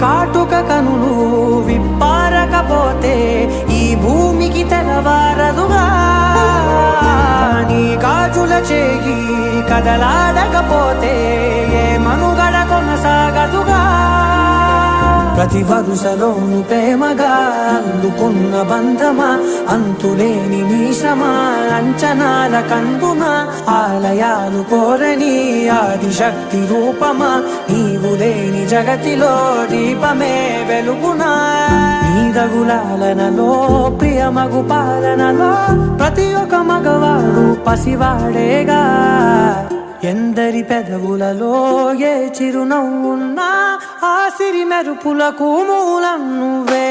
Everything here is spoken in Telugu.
కాటుక కనులు విప్పారకపోతే ఈ భూమికి తెలవారదుగా నీ కాజుల చేయి కదలాడకపోతే ప్రతి వరుసలోను ప్రేమగా అందుకున్న బంధమా? అంతులేని నీ శ్రమ అంచనాల కందున ఆలయాలు కోరని ఆదిశక్తి రూపమా? నీవు లేని జగతిలో దీపమే వెలుగునా? నీదగులాలనలో ప్రియమగు పాలనలో ప్రతి ఒక్క మగవాడు పసివాడేగా? ఎందరి పెదవులలో ఏ చిరునవ్వున్నా ఆ సిరి మెరుపులకు మూలం నువ్వే